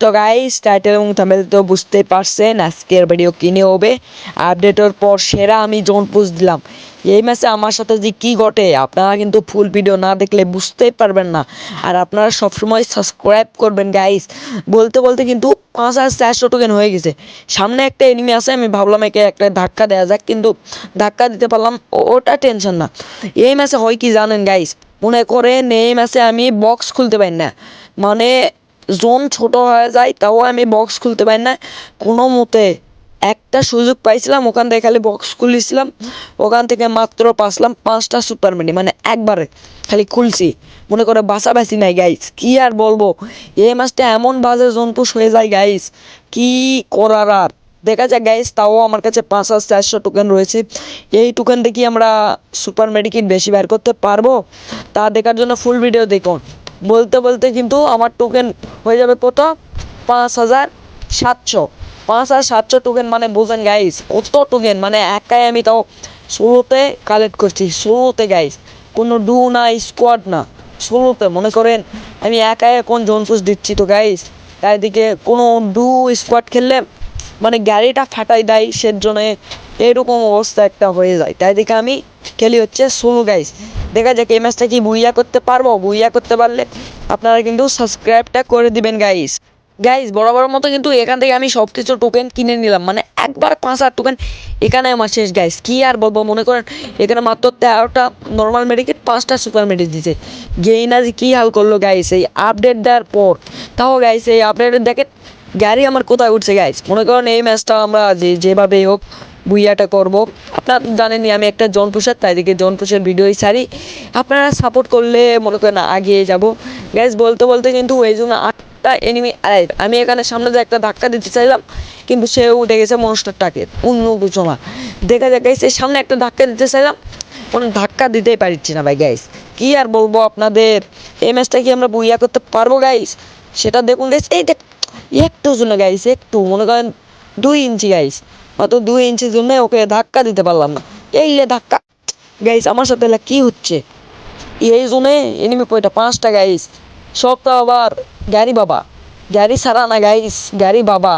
তো guys title এবং thumbnail তো বুঝতেই পারছেন, আজকের ভিডিও কিনে হবে? আপডেটের পর সেরা আমি জোন পুষ দিলাম। এই ম্যাচে আমার সাথে যে কী ঘটে, আপনারা কিন্তু ফুল ভিডিও না দেখলে বুঝতেই পারবেন না। আর আপনারা সবসময় সাবস্ক্রাইব করবেন গাইস বলতে বলতে কিন্তু পাঁচ হাজার চারশো টোকেন হয়ে গেছে। সামনে একটা এনিমি আছে, আমি ভাবলাম একে একটা ধাক্কা দেওয়া যাক, কিন্তু ধাক্কা দিতে পারলাম ওটা টেনশন না। এই ম্যাচে হয় কি জানেন গাইস মনে করেন এই ম্যাচে আমি বক্স খুলতে পারি না। মানে জোন ছোট হয়ে যায়, তাও আমি বক্স খুলতে পারি না। কোনো মতে একটা সুযোগ পাইছিলাম, ওখান থেকে খালি বক্স খুলেছিলাম। ওখান থেকে মাত্র পাসলাম পাঁচটা সুপার মিনি মানে একবারে খালি খুলছি। মনে করে বাসাবাসি নাই গাইস কি আর বলব? এই মাছটা এমন বাজে জন্তুষ হয়ে যায় গাইস কি করার আর? দেখা যায় গাইস তাও আমার কাছে পাঁচ হাজার চারশো টোকেন রয়েছে। এই টোকেন দেখি আমরা সুপার মেডিকিট বেশি বের করতে পারব? তা দেখার জন্য ফুল ভিডিও দেখুন। বলতে বলতে কিন্তু আমার টোকেন হয়ে যাবে কত? পাঁচ হাজার সাতশো। পাঁচ হাজার সাতশো টোকেন মানে বোঝেন গাইস কত টোকেন মানে একাই আমি তাও ষোলোতে কালেক্ট করছি, ষোলোতে গাইস কোনো ডু না স্কোয়াড না, ষোলোতে, মনে করেন আমি একাই এখন জোনফুস দিচ্ছি তো গাইস তাই দিকে কোনো ডু স্কোয়াড খেললে মানে গাড়িটা ফাটাই দেয়, সেজন্য এরকম অবস্থা একটা হয়ে যায়। তাই দেখে আমি খেলি হচ্ছে সোলো গাইস দেখা যাক এই ম্যাচটা কি বুইয়া করতে পারব, বুইয়া করতে পারলে আপনারা কিন্তু সাবস্ক্রাইবটা করে দিবেন গাইস গাইস বরাবর মতো কিন্তু এখান থেকে আমি সব কিছু টোকেন কিনে নিলাম। মানে একবার পাঁচ হাজার টোকেন এখানে আমার শেষ গাইস কি আর বলব, মনে করেন এখানে মাত্র তেরোটা নর্মাল মেডিকেট পাঁচটা সুপার মেডিকেট দিছে। গেইনা যে কী হাল করল গাইস এই আপডেট দেওয়ার পর। তাও গাইস এই আপডেট দেখে গাড়ি আমার কোথায় উঠছে গাইস মনে করেন এই ম্যাচটা আমরা যেভাবেই হোক বুইয়াটা করব। আপনার জানেনই, আমি একটা জনপ্রসাদ, তাই দিকে জনপ্রসাদ ভিডিওই ছাড়ি। আপনারা সাপোর্ট করলে মনে করেন আগিয়ে যাব। গ্যাস বলতে বলতে কিন্তু ওই জন্য আটটা এনিমি আমি এখানে সামনে যে একটা ধাক্কা দিতে চাইলাম, কিন্তু সে উঠে গেছে মনস্টারটাকে অন্য না দেখা যায় এর সামনে একটা ধাক্কা দিতে চাইলাম। কোনো ধাক্কা দিতেই পারছি না ভাই গাইস কি আর বলব আপনাদের? এই ম্যাচটা কি আমরা বুইয়া করতে পারব গাইস সেটা দেখুন গাইস এই দেখ, একটু জন্য গাইস একটু। মনে করেন দুই ইঞ্চি গাইস অত দুই ইঞ্চি জন্য ওকে ধাক্কা দিতে পারলাম না। এই লে ধাক্কা। গাইস আমার সাথে এলা কি হচ্ছে? এই জন্যে এনিমি পয়টা পাঁচটা গাইস সব তো আবার গাড়ি বাবা। গাড়ি ছাড়া না গাইস গাড়ি বাবা।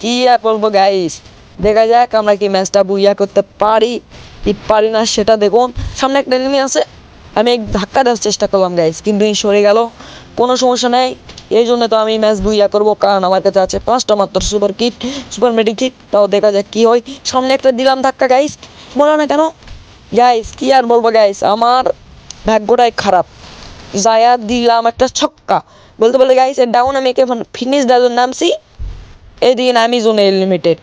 কি আর বলব গাইস দেখা যাক আমরা কি ম্যাচটা বুইয়া করতে পারি, কি পারি না সেটা দেখুন। সামনে একটা এনিমি আছে। আমি ধাক্কা দেওয়ার চেষ্টা করলাম গাইস কিন্তু সরে গেল। কোনো সমস্যা নেই। এই জন্য তো আমি ম্যাচ বুইয়া করব, কারণ আমার কাছে আছে পাঁচটা মাত্র super kit super medic kit তাও দেখা যাক কি হয়। সামনে একটা দিলাম ধাক্কা গাইস বলো না কেন? গাইস কি আর বলব গাইস আমার ভাগ্যটাই খারাপ। যায়া দিলাম একটা ছক্কা। বলতে বলতে গাইস এর ডাউন আমি একে ফিনিশ দেওয়ার নামছি। এদিকে আমি জোনে লিমিটেড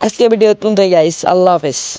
আজকে ভিডিও তুলতে গাইস আল্লাহ হাফেজ।